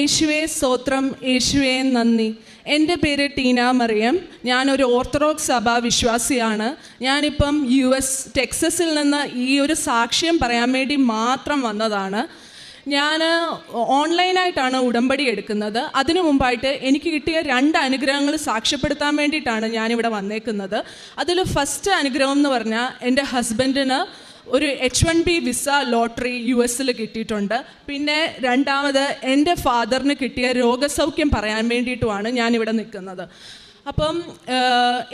യേശുവെ സ്തോത്രം. യേശുവെ നന്ദി. എന്റെ പേര് ടീന മറിയം. ഞാനൊരു ഓർത്തഡോക്സ് സഭ വിശ്വാസിയാണ്. ഞാനിപ്പം യു എസ് ടെക്സസിൽ നിന്ന് ഈ ഒരു സാക്ഷ്യം പറയാൻ വേണ്ടി മാത്രം വന്നതാണ്. ഞാൻ ഓൺലൈനായിട്ടാണ് ഉടമ്പടി എടുക്കുന്നത്. അതിനു മുമ്പായിട്ട് എനിക്ക് കിട്ടിയ രണ്ട് അനുഗ്രഹങ്ങൾ സാക്ഷ്യപ്പെടുത്താൻ വേണ്ടിയിട്ടാണ് ഞാനിവിടെ വന്നേക്കുന്നത്. അതിൽ ഫസ്റ്റ് അനുഗ്രഹം എന്ന് പറഞ്ഞാൽ എന്റെ ഹസ്ബൻഡിന് ഒരു H one B visa lottery U എസിൽ കിട്ടിയിട്ടുണ്ട്. പിന്നെ രണ്ടാമത് എന്റെ ഫാദറിന് കിട്ടിയ രോഗസൗഖ്യം പറയാൻ വേണ്ടിയിട്ടുമാണ് ഞാനിവിടെ നിൽക്കുന്നത്. അപ്പം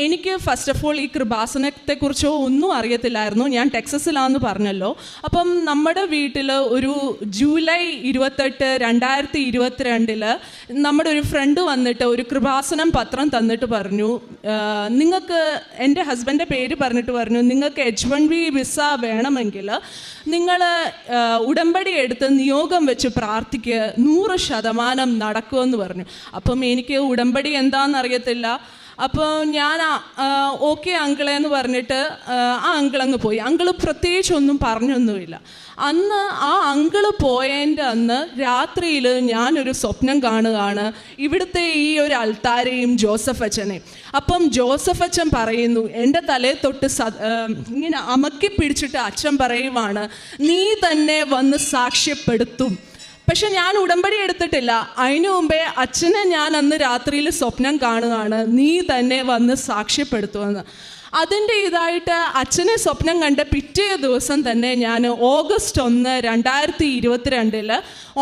എനിക്ക് ഫസ്റ്റ് ഓഫ് ഓൾ ഈ കൃപാസനത്തെക്കുറിച്ചോ ഒന്നും അറിയത്തില്ലായിരുന്നു. ഞാൻ ടെക്സസിലാന്ന് പറഞ്ഞല്ലോ. അപ്പം നമ്മുടെ വീട്ടിൽ ഒരു ജൂലൈ ഇരുപത്തെട്ട് രണ്ടായിരത്തി ഇരുപത്തിരണ്ടിൽ നമ്മുടെ ഒരു ഫ്രണ്ട് വന്നിട്ട് ഒരു കൃപാസനം പത്രം തന്നിട്ട് പറഞ്ഞു. നിങ്ങൾക്ക് എന്റെ ഹസ്ബൻഡിന്റെ പേര് പറഞ്ഞിട്ട് പറഞ്ഞു. നിങ്ങൾക്ക് എച്ച് വൺ ബി വിസ വേണമെങ്കിൽ നിങ്ങൾ ഉടമ്പടി എടുത്ത് നിയോഗം വെച്ച് പ്രാർത്ഥിക്കുക നൂറ് ശതമാനം നടക്കുമെന്ന് പറഞ്ഞു. അപ്പം എനിക്ക് ഉടമ്പടി എന്താണെന്ന് അറിയത്തില്ല അപ്പോൾ ഞാൻ ഓക്കെ അങ്കിളെ എന്ന് പറഞ്ഞിട്ട് ആ, അങ്കിളങ്ങ് പോയി. അങ്കിൾ പ്രത്യേകിച്ച് ഒന്നും പറഞ്ഞൊന്നുമില്ല. അന്ന് ആ അങ്കിൾ പോയതിന്റെ അന്ന് രാത്രിയിൽ ഞാനൊരു സ്വപ്നം കാണുകയാണ് ഇവിടുത്തെ ഈ ഒരു അൾത്താരയും ജോസഫ് അച്ഛനെയും. അപ്പം ജോസഫ് അച്ഛൻ പറയുന്നു എന്റെ തലയെ തൊട്ട് സ ഇങ്ങനെ അമക്കി പിടിച്ചിട്ട് അച്ഛൻ പറയുവാണ് നീ തന്നെ വന്ന് സാക്ഷ്യപ്പെടുത്തും. പക്ഷെ ഞാൻ ഉടമ്പടി എടുത്തിട്ടില്ല. അതിനു മുമ്പേ അച്ഛനെ ഞാൻ അന്ന് രാത്രിയിൽ സ്വപ്നം കാണുകയാണ് നീ തന്നെ വന്ന് സാക്ഷ്യപ്പെടുത്തുമെന്ന് അതിന്റെ ഇതായിട്ട് അച്ഛനെ സ്വപ്നം കണ്ട പിറ്റേ ദിവസം തന്നെ ഞാൻ ഓഗസ്റ്റ് ഒന്ന് രണ്ടായിരത്തി ഇരുപത്തിരണ്ടിൽ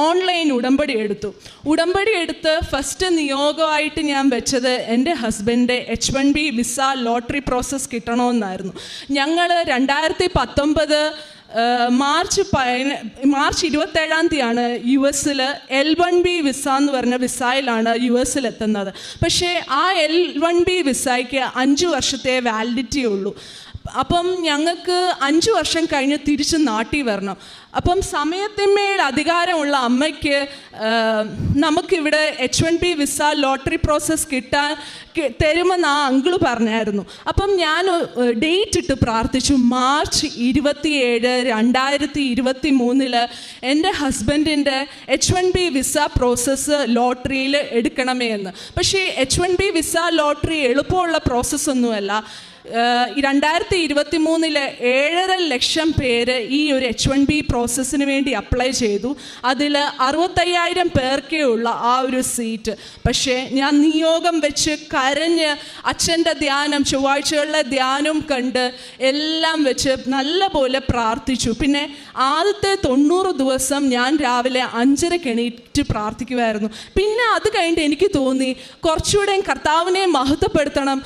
ഓൺലൈൻ ഉടമ്പടി എടുത്തു. ഉടമ്പടി എടുത്ത് ഫസ്റ്റ് നിയോഗമായിട്ട് ഞാൻ വെച്ചത് എന്റെ ഹസ്ബൻഡിന്റെ H one B visa lottery process കിട്ടണമെന്നായിരുന്നു. ഞങ്ങൾ രണ്ടായിരത്തി പത്തൊമ്പത് മാർച്ച് പതിന മാർച്ച് ഇരുപത്തേഴാം തീയതിയാണ് യു എസിൽ എൽ വൺ ബി വിസ എന്ന് പറഞ്ഞ വിസയിലാണ് യു എസിൽ എത്തുന്നത്. പക്ഷേ ആ എൽ വൺ ബി വിസയ്ക്ക് അഞ്ച് വർഷത്തെ വാലിഡിറ്റി ഉള്ളൂ. അപ്പം ഞങ്ങൾക്ക് അഞ്ച് വർഷം കഴിഞ്ഞ് തിരിച്ച് നാട്ടിൽ വരണം. അപ്പം സമയത്തിന്മേൽ അധികാരമുള്ള അമ്മയ്ക്ക് നമുക്കിവിടെ H one B visa lottery process കിട്ടാൻ തരുമെന്ന് ആ അങ്കിൾ പറഞ്ഞായിരുന്നു. അപ്പം ഞാൻ ഡേറ്റ് ഇട്ട് പ്രാർത്ഥിച്ചു. മാർച്ച് ഇരുപത്തിയേഴ് രണ്ടായിരത്തി ഇരുപത്തി മൂന്നിൽ എന്റെ ഹസ്ബൻഡിന്റെ H one B visa process ലോട്ടറിയിൽ എടുക്കണമേ എന്ന് പക്ഷേ H one B visa lottery എളുപ്പമുള്ള പ്രോസസ്സൊന്നുമല്ല രണ്ടായിരത്തി ഇരുപത്തി മൂന്നിൽ ഏഴര ലക്ഷം പേര് ഈ ഒരു എച്ച് വൺ ബി പ്രോസസ്സിന് വേണ്ടി അപ്ലൈ ചെയ്തു. അതിൽ അറുപത്തയ്യായിരം പേർക്കേ ഉള്ള ആ ഒരു സീറ്റ് പക്ഷേ ഞാൻ നിയോഗം വെച്ച് കരഞ്ഞ് അച്ഛന്റെ ധ്യാനം ചൊവ്വാഴ്ചകളിലെ ധ്യാനം കണ്ട് എല്ലാം വെച്ച് നല്ല പോലെ പ്രാർത്ഥിച്ചു. പിന്നെ ആദ്യത്തെ തൊണ്ണൂറ് ദിവസം ഞാൻ രാവിലെ അഞ്ചരക്ക് എണീറ്റ് പ്രാർത്ഥിക്കുമായിരുന്നു പിന്നെ അത് കഴിഞ്ഞിട്ട് എനിക്ക് തോന്നി കുറച്ചുകൂടെ കർത്താവിനെ മഹത്വപ്പെടുത്തണം.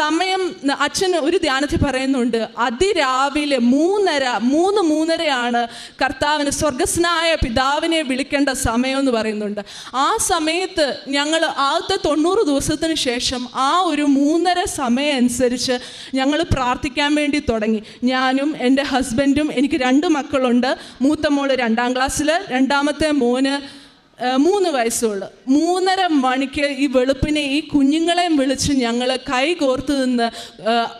സമയം അച്ഛൻ ഒരു ധ്യാനത്തിൽ പറയുന്നുണ്ട് അതിരാവിലെ മൂന്നര മൂന്ന് മൂന്നരയാണ് കർത്താവിന് സ്വർഗസ്നായ പിതാവിനെ വിളിക്കേണ്ട സമയം എന്ന് പറയുന്നുണ്ട്. ആ സമയത്ത് ഞങ്ങൾ ആദ്യത്തെ തൊണ്ണൂറ് ദിവസത്തിന് ശേഷം ആ ഒരു മൂന്നര സമയം അനുസരിച്ച് ഞങ്ങൾ പ്രാർത്ഥിക്കാൻ വേണ്ടി തുടങ്ങി. ഞാനും എന്റെ ഹസ്ബൻഡും എനിക്ക് രണ്ട് മക്കളുണ്ട്. മൂത്ത മോൾ രണ്ടാം ക്ലാസ്സിൽ രണ്ടാമത്തെ മോന് മൂന്ന് വയസ്സുള്ളു. മൂന്നര മണിക്ക് ഈ വെളുപ്പിനെ ഈ കുഞ്ഞുങ്ങളെയും വിളിച്ച് ഞങ്ങൾ കൈ കോർത്ത് നിന്ന്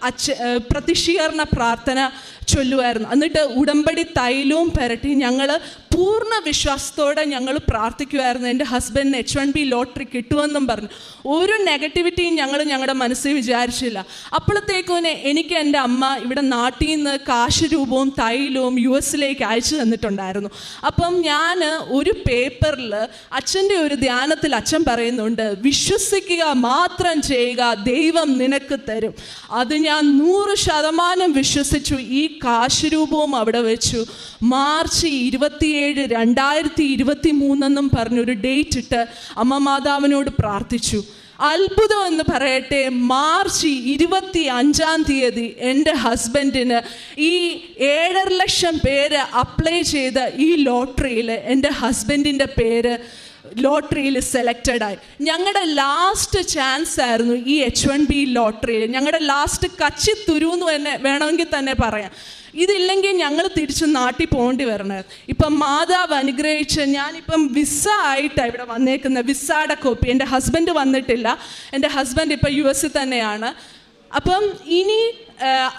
അച്ഛ പ്രതിഷീകരണ പ്രാർത്ഥന ചൊല്ലുമായിരുന്നു എന്നിട്ട് ഉടമ്പടി തൈലവും പുരട്ടി ഞങ്ങൾ പൂർണ വിശ്വാസത്തോടെ ഞങ്ങൾ പ്രാർത്ഥിക്കുമായിരുന്നു എന്റെ ഹസ്ബൻഡിന് എച്ച് വൺ ബി ലോട്ടറി കിട്ടുമെന്നും പറഞ്ഞു. ഒരു നെഗറ്റിവിറ്റിയും ഞങ്ങൾ ഞങ്ങളുടെ മനസ്സിൽ വിചാരിച്ചില്ല. അപ്പോഴത്തേക്കും എനിക്ക് എന്റെ അമ്മ ഇവിടെ നാട്ടിൽ നിന്ന് കാശ് രൂപവും തൈലവും യു എസിലേക്ക് അയച്ചു തന്നിട്ടുണ്ടായിരുന്നു. അപ്പം ഞാൻ ഒരു പേപ്പറിൽ അച്ഛന്റെ ഒരു ധ്യാനത്തിൽ അച്ഛൻ പറയുന്നുണ്ട് വിശ്വസിക്കുക മാത്രം ചെയ്യുക ദൈവം നിനക്ക് തരും. അത് ഞാൻ നൂറ് ശതമാനം വിശ്വസിച്ചു. ഈ കാശ് രൂപവും അവിടെ വെച്ചു. മാർച്ച് ഇരുപത്തിയേഴ് രണ്ടായിരത്തി ഇരുപത്തി മൂന്നെന്നും പറഞ്ഞൊരു ഡേറ്റ് ഇട്ട് അമ്മ മാതാവിനോട് പ്രാർത്ഥിച്ചു. അത്ഭുതം എന്ന് പറയട്ടെ. മാർച്ച് ഇരുപത്തി അഞ്ചാം തീയതി എന്റെ ഹസ്ബൻഡിന് ഈ ഏഴര ലക്ഷം പേര് അപ്ലൈ ചെയ്ത ഈ ലോട്ടറിയിൽ എന്റെ ഹസ്ബൻഡിന്റെ പേര് ലോട്ടറിയിൽ സെലക്റ്റഡ് ആയി ഞങ്ങളുടെ ലാസ്റ്റ് ചാൻസ് ആയിരുന്നു ഈ എച്ച് വൺ ബി ലോട്ടറിയിൽ ഞങ്ങളുടെ ലാസ്റ്റ് കച്ചി തുരു എന്ന് തന്നെ വേണമെങ്കിൽ തന്നെ പറയാം. ഇതില്ലെങ്കിൽ ഞങ്ങൾ തിരിച്ച് നാട്ടിൽ പോകേണ്ടി വരണേ. ഇപ്പം മാതാവ് അനുഗ്രഹിച്ച് ഞാനിപ്പം വിസ ആയിട്ടാണ് ഇവിടെ വന്നേക്കുന്നത്. വിസയുടെ കോപ്പി എന്റെ ഹസ്ബൻഡ് വന്നിട്ടില്ല. എന്റെ ഹസ്ബൻഡ് ഇപ്പം യു എസിൽ തന്നെയാണ്. അപ്പം ഇനി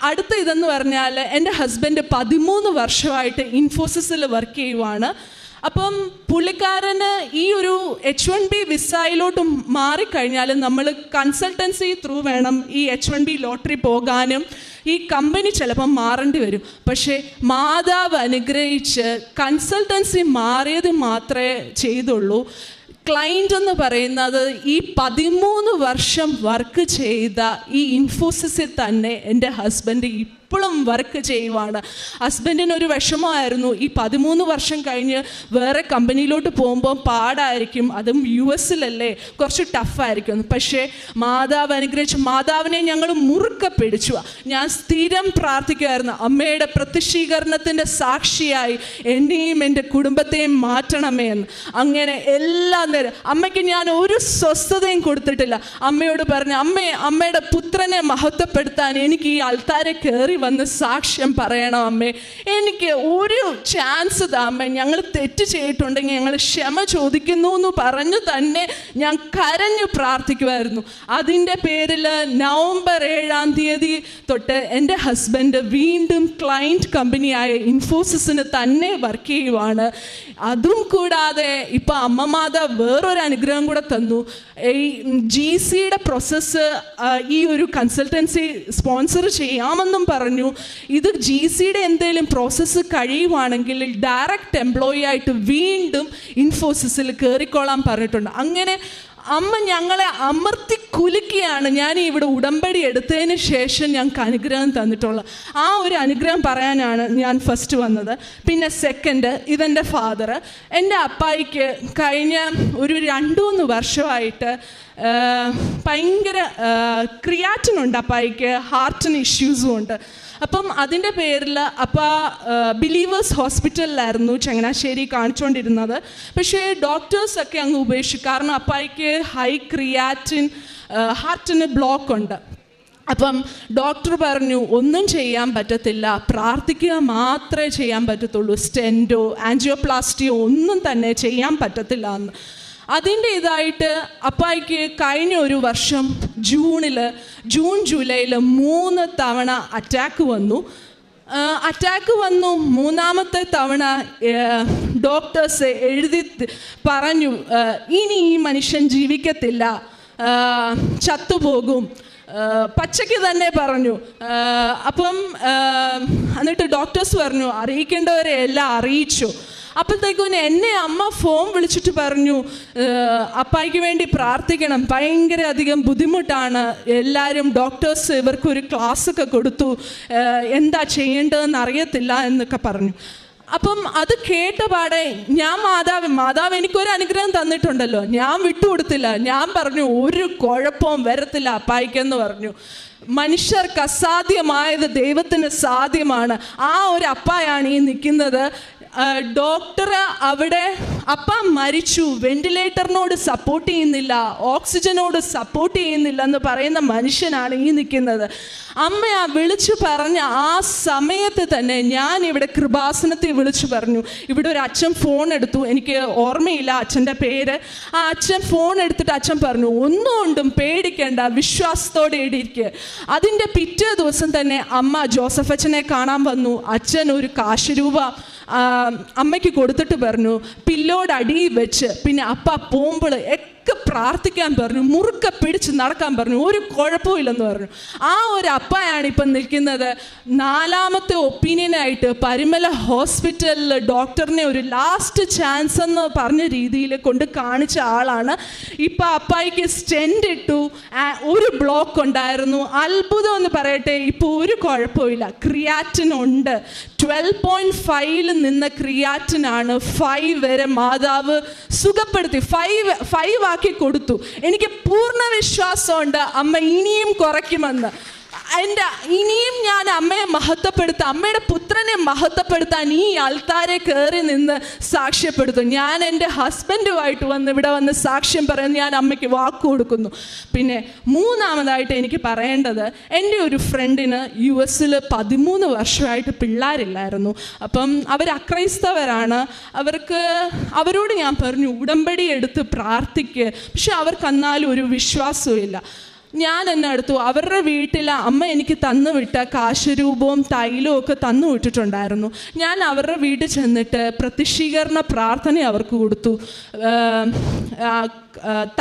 അടുത്ത ഇതെന്ന് പറഞ്ഞാൽ എന്റെ ഹസ്ബൻഡ് പതിമൂന്ന് വർഷമായിട്ട് ഇൻഫോസിസിൽ വർക്ക് ചെയ്യുവാണ്. അപ്പം പുള്ളിക്കാരന് ഈ ഒരു എച്ച് വൺ ബി വിസയിലോട്ട് മാറിക്കഴിഞ്ഞാൽ നമ്മൾ കൺസൾട്ടൻസി ത്രൂ വേണം ഈ എച്ച് വൺ ബി ലോട്ടറി പോകാനും. ഈ കമ്പനി ചിലപ്പം മാറേണ്ടി വരും. പക്ഷേ മാതാവ് അനുഗ്രഹിച്ച് കൺസൾട്ടൻസി മാറിയത് മാത്രമേ ചെയ്തുള്ളൂ. ക്ലൈന്റ് എന്ന് പറയുന്നത് ഈ പതിമൂന്ന് വർഷം വർക്ക് ചെയ്ത ഈ ഇൻഫോസിസിൽ തന്നെ എന്റെ ഹസ്ബൻഡ് ഇപ്പോഴും വർക്ക് ചെയ്യുവാണ്. ഹസ്ബൻഡിന് ഒരു വിഷമമായിരുന്നു. ഈ പതിമൂന്ന് വർഷം കഴിഞ്ഞ് വേറെ കമ്പനിയിലോട്ട് പോകുമ്പോൾ പാടായിരിക്കും. അതും യു എസിലല്ലേ കുറച്ച് ടഫായിരിക്കും പക്ഷേ മാതാവ് അനുഗ്രഹിച്ച് മാതാവിനെ ഞങ്ങൾ മുറുക്ക പിടിച്ചു. ഞാൻ സ്ഥിരം പ്രാർത്ഥിക്കുമായിരുന്നു അമ്മയുടെ പ്രത്യക്ഷീകരണത്തിന്റെ സാക്ഷിയായി എന്നെയും എന്റെ കുടുംബത്തെയും മാറ്റണമേ എന്ന്. അങ്ങനെ എല്ലാ നേരം. അമ്മയ്ക്ക് ഞാൻ ഒരു സ്വസ്ഥതയും കൊടുത്തിട്ടില്ല. അമ്മയോട് പറഞ്ഞു അമ്മയെ അമ്മയുടെ പുത്രനെ മഹത്വപ്പെടുത്താൻ എനിക്ക് ഈ ആൾക്കാരെ കയറി വന്ന് സാക്ഷ്യം പറയണം അമ്മേ. എനിക്ക് ഒരു ചാൻസ് താമേ ഞങ്ങൾ തെറ്റ് ചെയ്തിട്ടുണ്ടെങ്കിൽ ഞങ്ങൾ ക്ഷമ ചോദിക്കുന്നു എന്ന് പറഞ്ഞു തന്നെ ഞാൻ കരഞ്ഞു പ്രാർത്ഥിക്കുമായിരുന്നു അതിന്റെ പേരിൽ നവംബർ ഏഴാം തീയതി തൊട്ട് എന്റെ ഹസ്ബൻഡ് വീണ്ടും ക്ലൈന്റ് കമ്പനിയായ ഇൻഫോസിസിന് തന്നെ വർക്ക് ചെയ്യുവാണ്. അതും കൂടാതെ ഇപ്പം അമ്മമാത വേറൊരു അനുഗ്രഹം കൂടെ തന്നു. ഈ ജി സിയുടെ പ്രോസസ്സ് ഈ ഒരു കൺസൾട്ടൻസി സ്പോൺസർ ചെയ്യാമെന്നും പറഞ്ഞു. ഇത് ജി സിയുടെ എന്തെങ്കിലും പ്രോസസ്സ് കഴിയുവാണെങ്കിൽ ഡയറക്റ്റ് എംപ്ലോയി ആയിട്ട് വീണ്ടും ഇൻഫോസിസിൽ കയറിക്കോളാൻ പറഞ്ഞിട്ടുണ്ട്. അങ്ങനെ അമ്മ ഞങ്ങളെ അമർത്തി കുലുക്കിയാണ് ഞാൻ ഇവിടെ ഉടമ്പടി എടുത്തതിന് ശേഷം ഞങ്ങൾക്ക് അനുഗ്രഹം തന്നിട്ടുള്ളത്. ആ ഒരു അനുഗ്രഹം പറയാനാണ് ഞാൻ ഫസ്റ്റ് വന്നത്. പിന്നെ സെക്കൻഡ് ഇതെന്റെ ഫാദർ എന്റെ അപ്പായിക്ക് കഴിഞ്ഞ ഒരു രണ്ട് മൂന്ന് വർഷമായിട്ട് ഭയങ്കര ക്രിയാറ്റിനുണ്ട് അപ്പായിക്ക് ഹാർട്ടിന് ഇഷ്യൂസും ഉണ്ട്. അപ്പം അതിന്റെ പേരിൽ അപ്പ ബിലീവേഴ്സ് ഹോസ്പിറ്റലിലായിരുന്നു ചങ്ങനാശ്ശേരി കാണിച്ചുകൊണ്ടിരുന്നത് പക്ഷേ ഡോക്ടേഴ്സൊക്കെ അങ്ങ് ഉപേക്ഷിച്ചു കാരണം അപ്പായിക്ക് ഹൈ ക്രിയാറ്റിൻ ഹാർട്ടിന് ബ്ലോക്ക് ഉണ്ട്. അപ്പം ഡോക്ടർ പറഞ്ഞു ഒന്നും ചെയ്യാൻ പറ്റത്തില്ല. പ്രാർത്ഥിക്കുക മാത്രമേ ചെയ്യാൻ പറ്റത്തുള്ളൂ. സ്റ്റെന്റോ ആൻജിയോപ്ലാസ്റ്റിയോ ഒന്നും തന്നെ ചെയ്യാൻ പറ്റത്തില്ല എന്ന്. അതിന്റെ ഇതായിട്ട് അപ്പായിക്ക് കഴിഞ്ഞ ഒരു വർഷം ജൂണിൽ ജൂൺ ജൂലൈയിൽ മൂന്ന് തവണ അറ്റാക്ക് വന്നു. അറ്റാക്ക് വന്നു. മൂന്നാമത്തെ തവണ ഡോക്ടേഴ്സ് എഴുതി പറഞ്ഞു ഇനി ഈ മനുഷ്യൻ ജീവിക്കത്തില്ല ചത്തുപോകും. പച്ചയ്ക്ക് തന്നെ പറഞ്ഞു. അപ്പം എന്നിട്ട് ഡോക്ടേഴ്സ് പറഞ്ഞു അറിയിക്കേണ്ടവരെ എല്ലാം അറിയിച്ചു. അപ്പോഴത്തേക്കും എന്നെ അമ്മ ഫോൺ വിളിച്ചിട്ട് പറഞ്ഞു "ഏഹ്, അപ്പായിക്ക് വേണ്ടി പ്രാർത്ഥിക്കണം. ഭയങ്കര അധികം ബുദ്ധിമുട്ടാണ്. എല്ലാവരും ഡോക്ടേഴ്സ് ഇവർക്കൊരു ക്ലാസ് ഒക്കെ കൊടുത്തു. എന്താ ചെയ്യേണ്ടതെന്ന് അറിയത്തില്ല എന്നൊക്കെ പറഞ്ഞു. അപ്പം അത് കേട്ട പാടെ ഞാൻ മാതാവ് മാതാവ് എനിക്കൊരു അനുഗ്രഹം തന്നിട്ടുണ്ടല്ലോ. ഞാൻ വിട്ടുകൊടുത്തില്ല. ഞാൻ പറഞ്ഞു ഒരു കുഴപ്പവും വരത്തില്ല അപ്പായിക്കെന്ന് പറഞ്ഞു. മനുഷ്യർക്ക് അസാധ്യമായത് ദൈവത്തിന് സാധ്യമാണ്. ആ ഒരു അപ്പായാണ് ഈ നിൽക്കുന്നത്. ഡോക്ടർ അവിടെ അപ്പ മരിച്ചു. വെന്റിലേറ്ററിനോട് സപ്പോർട്ട് ചെയ്യുന്നില്ല. ഓക്സിജനോട് സപ്പോർട്ട് ചെയ്യുന്നില്ല എന്ന് പറയുന്ന മനുഷ്യനാണ് ഈ നിൽക്കുന്നത്. അമ്മ ആ വിളിച്ചു പറഞ്ഞ ആ സമയത്ത് തന്നെ ഞാൻ ഇവിടെ കൃപാസനത്തിൽ വിളിച്ചു പറഞ്ഞു. ഇവിടെ ഒരു അച്ഛൻ ഫോൺ എടുത്തു. എനിക്ക് ഓർമ്മയില്ല അച്ഛന്റെ പേര്. ആ അച്ഛൻ ഫോൺ എടുത്തിട്ട് അച്ഛൻ പറഞ്ഞു ഒന്നുകൊണ്ടും പേടിക്കേണ്ട. വിശ്വാസത്തോടെ ഇടിയിരിക്കുക അതിന്റെ പിറ്റേ ദിവസം തന്നെ അമ്മ ജോസഫ് അച്ഛനെ കാണാൻ വന്നു. അച്ഛൻ ഒരു കാശ് രൂപ ആ, അമ്മയ്ക്ക് കൊടുത്തിട്ട് പറഞ്ഞു പില്ലോട് അടിയിൽ വെച്ച് പിന്നെ അപ്പ പോകുമ്പോൾ ഒക്കെ പ്രാർത്ഥിക്കാൻ പറഞ്ഞു മുറുക്ക പിടിച്ച് നടക്കാൻ പറഞ്ഞു ഒരു കുഴപ്പമില്ലെന്ന് പറഞ്ഞു. ആ ഒരു അപ്പയാണ് ഇപ്പം നിൽക്കുന്നത്. നാലാമത്തെ ഒപ്പീനിയനായിട്ട് പരിമല ഹോസ്പിറ്റലിൽ ഡോക്ടറിനെ ഒരു ലാസ്റ്റ് ചാൻസ് എന്ന് പറഞ്ഞ രീതിയിൽ കൊണ്ട് കാണിച്ച ആളാണ്. ഇപ്പം അപ്പായിക്ക് സ്റ്റെൻഡ് ഇട്ടു ഒരു ബ്ലോക്ക് ഉണ്ടായിരുന്നു. അത്ഭുതം എന്ന് പറയട്ടെ ഇപ്പോൾ ഒരു കുഴപ്പമില്ല ക്രിയാറ്റിൻ ഉണ്ട്. ട്വൽവ് പോയിന്റ് ഫൈവിൽ നിന്ന ക്രിയാറ്റിനാണ് ഫൈവ് വരെ മാതാവ് സുഖപ്പെടുത്തി. ഫൈവ് ഫൈവ് ആക്കി കൊടുത്തു. എനിക്ക് പൂർണ വിശ്വാസമുണ്ട്. അമ്മ ഇനിയും കുറയ്ക്കുമെന്ന്. എന്റെ ഇനിയും ഞാൻ അമ്മയെ മഹത്വപ്പെടുത്താം. അമ്മയുടെ പുത്രനെ മഹത്വപ്പെടുത്താൻ ഈ ആൾത്താരെ കയറി നിന്ന് സാക്ഷ്യപ്പെടുത്തും. ഞാൻ എന്റെ ഹസ്ബൻഡുമായിട്ട് വന്ന് ഇവിടെ വന്ന് സാക്ഷ്യം പറയുന്നു ഞാൻ അമ്മയ്ക്ക് വാക്ക് കൊടുക്കുന്നു. പിന്നെ മൂന്നാമതായിട്ട് എനിക്ക് പറയേണ്ടത് എന്റെ ഒരു ഫ്രണ്ടിന് യു എസിൽ പതിമൂന്ന് വർഷമായിട്ട് പിള്ളേരില്ലായിരുന്നു. അപ്പം അവർ അക്രൈസ്തവരാണ്. അവർക്ക് അവരോട് ഞാൻ പറഞ്ഞു ഉടമ്പടി എടുത്ത് പ്രാർത്ഥിക്കുക പക്ഷെ അവർക്കെന്നാലും ഒരു വിശ്വാസവും ഞാൻ എന്നെ എടുത്തു അവരുടെ വീട്ടിൽ അമ്മ എനിക്ക് തന്നു വിട്ട കാശരൂപവും തൈലവും ഒക്കെ തന്നു വിട്ടിട്ടുണ്ടായിരുന്നു. ഞാൻ അവരുടെ വീട്ടിൽ ചെന്നിട്ട് പ്രതിഷീകരണ പ്രാർത്ഥന അവർക്ക് കൊടുത്തു.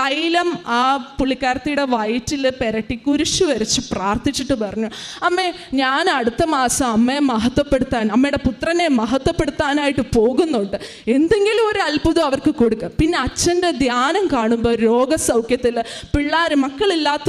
തൈലം ആ പുള്ളിക്കാരത്തിയുടെ വയറ്റിൽ പെരട്ടി കുരിശു വരച്ച് പ്രാർത്ഥിച്ചിട്ട് പറഞ്ഞു. അമ്മേ ഞാൻ അടുത്ത മാസം അമ്മയെ മഹത്വപ്പെടുത്താൻ അമ്മയുടെ പുത്രനെ മഹത്വപ്പെടുത്താനായിട്ട് പോകുന്നുണ്ട്. എന്തെങ്കിലും ഒരു അത്ഭുതം അവർക്ക് കൊടുക്കുക പിന്നെ അച്ഛന്റെ ധ്യാനം കാണുമ്പോൾ രോഗസൗഖ്യത്തിൽ പിള്ളേർ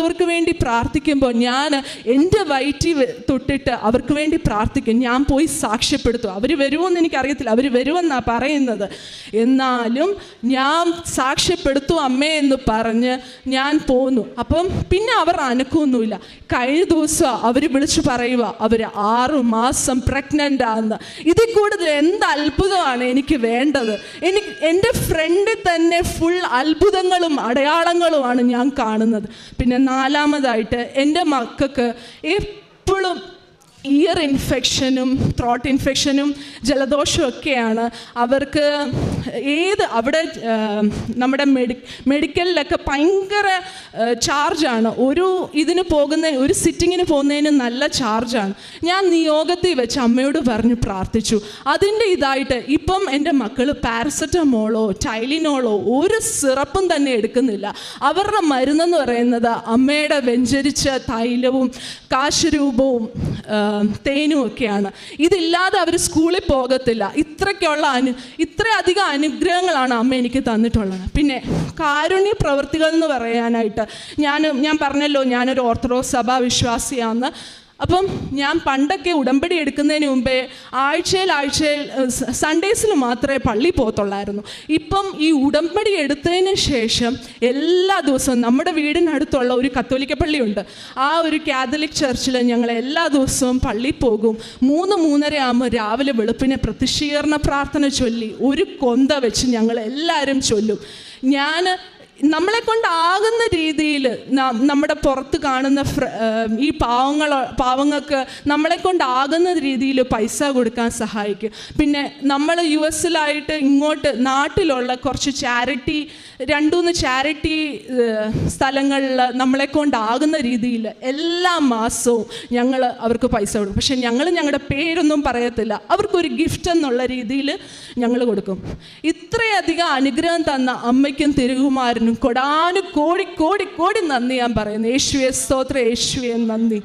മക്കളില്ലാത്തവർക്ക് വേണ്ടി പ്രാർത്ഥിക്കുമ്പോൾ ഞാൻ എന്റെ വയറ്റി തൊട്ടിട്ട് അവർക്ക് വേണ്ടി പ്രാർത്ഥിക്കും. ഞാൻ പോയി സാക്ഷ്യപ്പെടുത്തും. അവർ വരുമെന്ന് എനിക്കറിയത്തില്ല. അവർ വരുമെന്നാണ് പറയുന്നത്. എന്നാലും ഞാൻ സാക്ഷ്യപ്പെടുത്തും അമ്മേ എന്ന് പറഞ്ഞ് ഞാൻ പോന്നു. അപ്പം പിന്നെ അവർ അനക്കൊന്നുമില്ല. കഴിഞ്ഞ ദിവസം അവർ വിളിച്ചു പറയുക അവർ ആറു മാസം പ്രഗ്നന്റ് ആണെന്ന് ഇതിൽ കൂടുതൽ എന്ത് അത്ഭുതമാണ് എനിക്ക് വേണ്ടത്? എനിക്ക് എന്റെ ഫ്രണ്ടിൽ തന്നെ ഫുൾ അത്ഭുതങ്ങളും അടയാളങ്ങളുമാണ് ഞാൻ കാണുന്നത്. പിന്നെ നാലാമതായിട്ട് എന്റെ മക്കൾക്ക് എപ്പോഴും ഇയർ ഇൻഫെക്ഷനും ത്രോട്ട് ഇൻഫെക്ഷനും ജലദോഷവും ഒക്കെയാണ് അവർക്ക് ഏത് അവിടെ നമ്മുടെ മെഡി മെഡിക്കലിലൊക്കെ ഭയങ്കര ചാർജാണ് ഒരു ഇതിന് പോകുന്ന ഒരു സിറ്റിങ്ങിന് പോകുന്നതിന് നല്ല ചാർജാണ് ഞാൻ നിയോഗത്തിൽ വെച്ച് അമ്മയോട് പറഞ്ഞ് പ്രാർത്ഥിച്ചു. അതിന്റെ ഇതായിട്ട് ഇപ്പം എന്റെ മക്കൾ പാരസെറ്റമോളോ ടൈലിനോളോ ഒരു സിറപ്പും തന്നെ എടുക്കുന്നില്ല. അവരുടെ മരുന്നെന്ന് പറയുന്നത് അമ്മയുടെ വെഞ്ചരിച്ച തൈലവും കാശരൂപവും തേനും ഒക്കെയാണ് ഇതില്ലാതെ അവർ സ്കൂളിൽ പോകത്തില്ല. ഇത്രയ്ക്കുള്ള അനു ഇത്രയധികം അനുഗ്രഹങ്ങളാണ് അമ്മ എനിക്ക് തന്നിട്ടുള്ളത്. പിന്നെ കാരുണ്യ പ്രവൃത്തികൾ എന്ന് പറയാനായിട്ട് ഞാൻ ഞാൻ പറഞ്ഞല്ലോ ഞാനൊരു ഓർത്തഡോക്സ് സഭാ വിശ്വാസിയാണെന്ന് അപ്പം ഞാൻ പണ്ടൊക്കെ ഉടമ്പടി എടുക്കുന്നതിന് മുമ്പേ ആഴ്ചയിൽ ആഴ്ചയിൽ സൺഡേസിൽ മാത്രമേ പള്ളി പോകത്തുള്ളായിരുന്നു. ഇപ്പം ഈ ഉടമ്പടി എടുത്തതിന് ശേഷം എല്ലാ ദിവസവും നമ്മുടെ വീടിനടുത്തുള്ള ഒരു കത്തോലിക്ക പള്ളിയുണ്ട്. ആ ഒരു കാത്തലിക് ചർച്ചിൽ ഞങ്ങൾ എല്ലാ ദിവസവും പള്ളി പോകും. മൂന്ന് മൂന്നര ആകുമ്പോൾ രാവിലെ വെളുപ്പിനെ പ്രതിഷീകരണ പ്രാർത്ഥന ചൊല്ലി ഒരു കൊന്ത വെച്ച് ഞങ്ങൾ എല്ലാവരും ചൊല്ലും. ഞാൻ നമ്മളെ കൊണ്ടാകുന്ന രീതിയിൽ നമ്മുടെ പുറത്ത് കാണുന്ന ഈ പാവങ്ങൾ പാവങ്ങൾക്ക് നമ്മളെ കൊണ്ടാകുന്ന രീതിയിൽ പൈസ കൊടുക്കാൻ സഹായിക്കും. പിന്നെ നമ്മൾ യു എസിലായിട്ട് ഇങ്ങോട്ട് നാട്ടിലുള്ള കുറച്ച് ചാരിറ്റി രണ്ടുമൂന്ന് ചാരിറ്റി സ്ഥലങ്ങളിൽ നമ്മളെ കൊണ്ടാകുന്ന രീതിയിൽ എല്ലാ മാസവും ഞങ്ങൾ അവർക്ക് പൈസ കൊടുക്കും. പക്ഷെ ഞങ്ങൾ ഞങ്ങളുടെ പേരൊന്നും പറയത്തില്ല. അവർക്കൊരു ഗിഫ്റ്റ് എന്നുള്ള രീതിയിൽ ഞങ്ങൾ കൊടുക്കും. ഇത്രയധികം അനുഗ്രഹം തന്ന അമ്മയ്ക്കും തിരുകുമാരനും കൊടാനു കോടി കോടി കോടി നന്ദി ഞാൻ പറയുന്നു. യേശുവേ സ്തോത്ര. യേശുവെ നന്ദി.